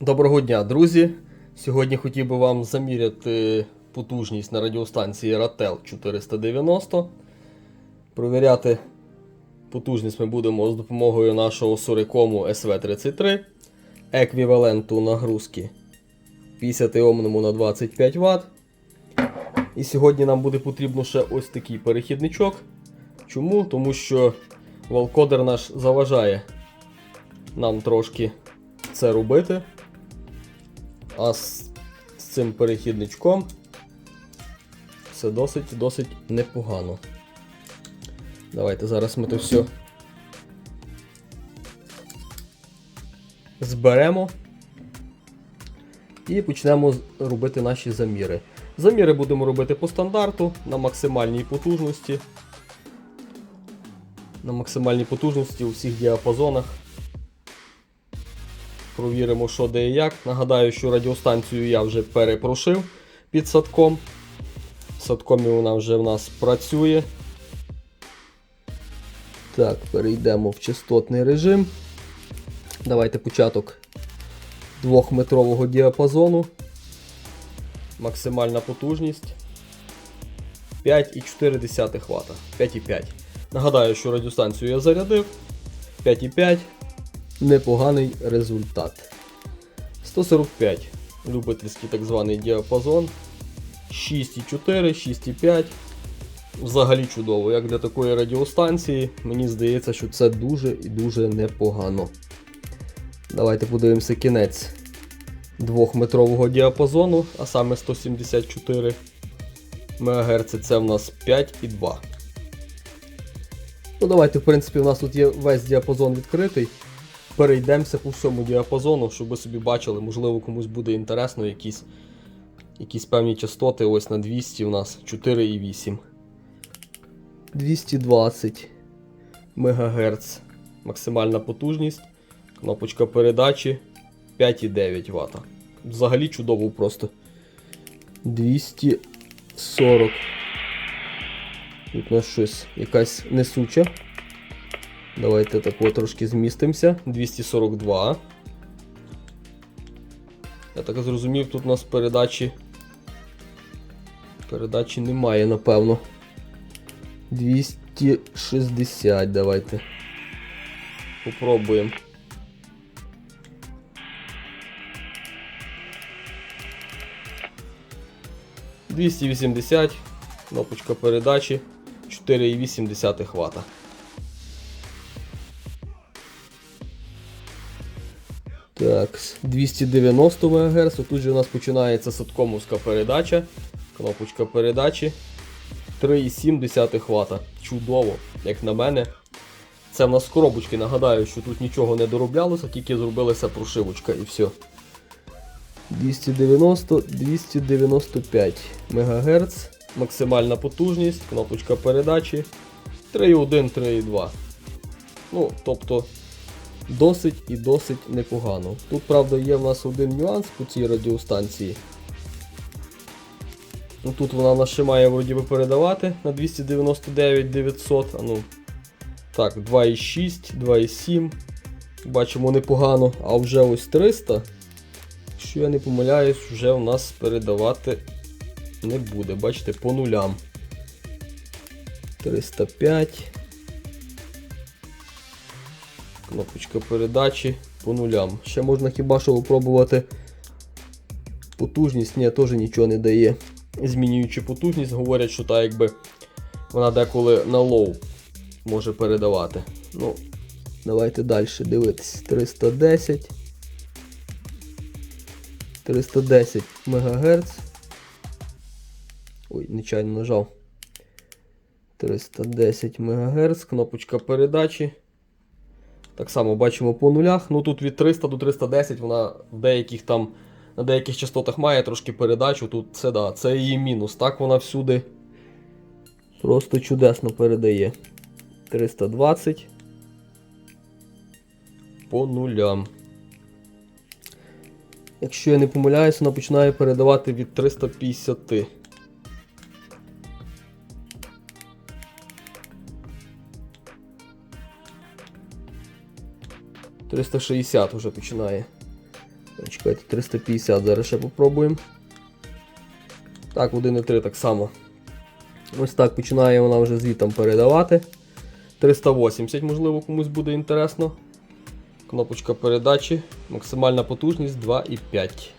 Доброго дня, друзі! Сьогодні хотів би вам заміряти потужність на радіостанції Ratel 490. Провіряти потужність ми будемо з допомогою нашого Сурикому SV33, еквіваленту нагрузки 50 омному на 25 Вт. І сьогодні нам буде потрібно ще ось такий перехідничок. Чому? Тому що валкодер наш заважає нам трошки це робити. А з, з цим перехідничком все досить досить непогано. Давайте зараз ми то все зберемо і почнемо робити наші заміри. Заміри будемо робити по стандарту на максимальній потужності. На максимальній потужності у всіх діапазонах. Провіримо, що де і як. Нагадаю, що радіостанцію я вже перепрошив під садком. В садкомі вона вже в нас працює. Так, перейдемо в частотний режим. Давайте початок 2-метрового діапазону. Максимальна потужність 5,4 Вт. 5,5. Нагадаю, що радіостанцію я зарядив. 5,5 непоганий результат. 145 любительський так званий діапазон. 6,4, 6,5. Взагалі чудово. Як для такої радіостанції, мені здається, що це дуже і дуже непогано. Давайте подивимося кінець 2-метрового діапазону, а саме 174 МГц. Це в нас 5,2. Ну, давайте, в принципі, у нас тут є весь діапазон відкритий. Перейдемося по всьому діапазону, щоб ви собі бачили, можливо, комусь буде інтересно якісь, якісь певні частоти. Ось на 200 у нас 4,8. 220 МГц. Максимальна потужність. Кнопочка передачі 5,9 Вт. Взагалі чудово просто. 240. Тут у нас щось якась несуча. Давайте так от трошки змістимося. 242. Я так зрозумів, тут у нас передачі. Передачі немає, напевно. 260, давайте. Попробуємо. Двісті вісімдесят, кнопочка передачі 4,8 Вт. Так, 290 МГц. Тут же у нас починається садкомовська передача. Кнопочка передачі 3,7 Вт. Чудово, як на мене. Це в нас коробочки. Нагадаю, що тут нічого не дороблялося, тільки зробилася прошивочка і все. 290 295 МГц. Максимальна потужність, кнопочка передачі 3,1, 3,2. Ну, тобто досить і досить непогано. Тут, правда, є в нас один нюанс по цій радіостанції. Ну, Тут вона нас ще має вроді би передавати на 299 900. А ну, так, 2,6, 2,7. Бачимо непогано. А вже ось 300. Якщо я не помиляюсь, вже в нас передавати не буде. Бачите, по нулям. 305. Кнопочка передачі по нулям. Ще можна хіба що випробувати потужність, ні, теж нічого не дає. Змінюючи потужність, говорять, що так якби вона деколи на лоу може передавати. Ну, давайте далі дивитись. 310. 310 МГц. Ой, нечайно нажав. 310 МГц, кнопочка передачі. Так само бачимо по нулях. Ну тут від 300 до 310 вона в деяких там на деяких частотах має трошки передачу. Тут це да, це її мінус. Так вона всюди просто чудесно передає. 320 по нулям. Якщо я не помиляюсь, вона починає передавати від 350. 360 вже починає. Чекайте, 350, зараз ще попробуємо. Так, 1,3 так само. Ось так починає вона вже звітом передавати. 380, можливо, комусь буде інтересно. Кнопочка передачі. Максимальна потужність 2,5.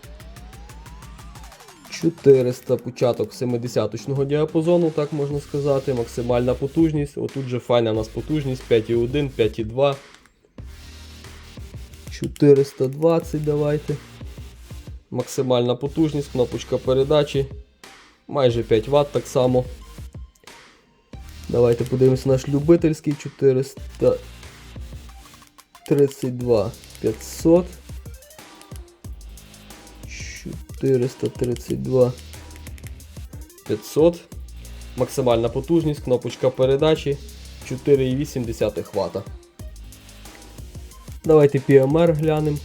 400 початок 70-точного діапазону, так можна сказати. Максимальна потужність. Отут же файна у нас потужність 5,1, 5,2. 420 давайте. Максимальна потужність, кнопочка передачі. Майже 5 Вт так само. Давайте подивимося наш любительський 432 500. 432 500. Максимальна потужність, кнопочка передачі 4,8 Вт. Давайте PMR глянемо.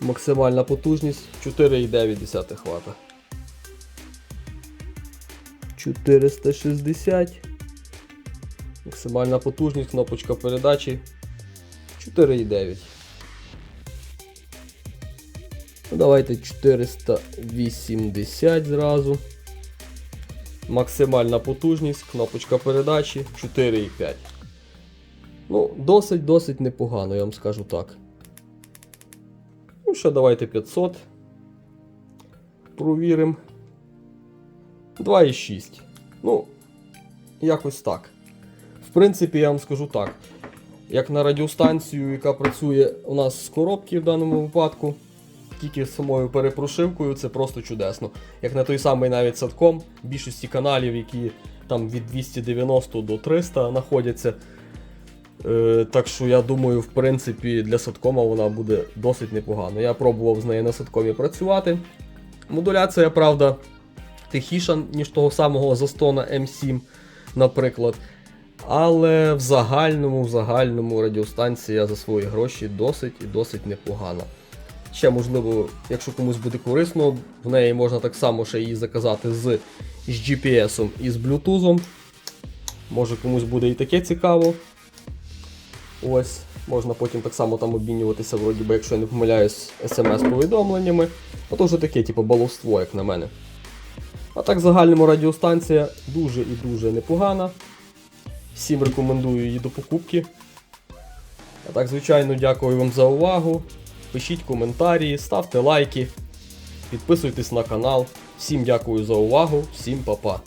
Максимальна потужність 4,9 Вт. 460. Максимальна потужність, кнопочка передачі 4,9. Ну, давайте 480 зразу. Максимальна потужність, кнопочка передачі 4,5. Ну, досить, досить непогано, я вам скажу так. Ну, ще давайте 500. Провіримо. 2,6. Ну, якось так. В принципі, я вам скажу так. Як на радіостанцію, яка працює у нас з коробки в даному випадку, тільки з самою перепрошивкою, це просто чудесно. Як на той самий навіть садком, більшості каналів, які там від 290 до 300 знаходяться. Е, так що я думаю, в принципі, для садкома вона буде досить непогано. Я пробував з нею на садкомі працювати. Модуляція, правда, тихіша, ніж того самого Застона М7, наприклад. Але в загальному, в загальному радіостанція за свої гроші досить і досить непогана. Ще, можливо, якщо комусь буде корисно, в неї можна так само ще її заказати з, з GPS і з Bluetooth. Може комусь буде і таке цікаво. Ось, можна потім так само там обмінюватися, вроді би, якщо я не помиляюсь, смс-повідомленнями. А то вже таке, типу, баловство, як на мене. А так, в загальному радіостанція дуже і дуже непогана. Всім рекомендую її до покупки. А так, звичайно, дякую вам за увагу. Пишіть коментарі, ставте лайки, підписуйтесь на канал. Всім дякую за увагу, всім па-па.